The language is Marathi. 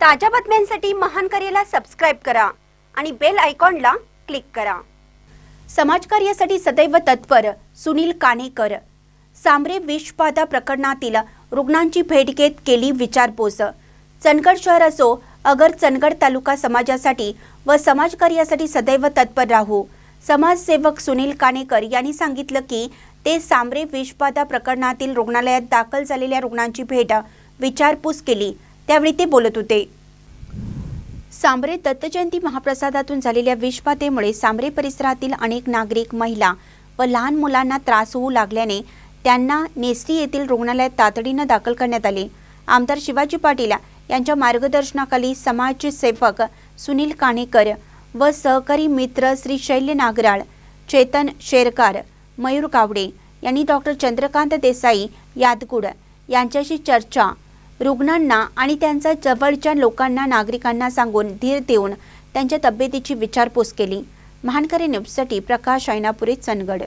ताज्या बातम्यांसाठी महान करेला सबस्क्राईब करा आणि बेल आयकॉनला क्लिक करा. समाजकार्यासाठी सदैव तत्पर सुनील कानेकर सांबरे विषबाधा प्रकरणातील रुग्णांची भेट घेत केली विचारपूस. चंदगड शहर असो अगर चंदगड तालुका समाजासाठी व समाजकार्यासाठी सदैव तत्पर राहू. समाजसेवक सुनील कानेकर यांनी सांगितलं की ते सांबरे विषबाधा प्रकरणातील रुग्णालयात दाखल झालेल्या रुग्णांची भेट विचारपूस केली. त्यावेळी ते बोलत होते. सांबरे दत्तजयंती महाप्रसादातून झालेल्या विषबाधेमुळे सांबरे परिसरातील अनेक नागरिक महिला व लहान मुलांना त्रास होऊ लागल्याने त्यांना नेसरी येथील रुग्णालयात तातडीनं दाखल करण्यात आले. आमदार शिवाजी पाटील यांच्या मार्गदर्शनाखाली समाजसेवक सुनील काणेकर व सहकारी मित्र श्री शैल्य नागराळ चेतन शेरकार मयूर कावडे यांनी डॉक्टर चंद्रकांत देसाई यादगुड यांच्याशी चर्चा रुग्णांना आणि त्यांच्या जवळच्या लोकांना नागरिकांना सांगून धीर देऊन त्यांच्या तब्येतीची विचारपूस केली. महानकरी न्यूजसाठी प्रकाश ऐनापुरे चंदगड.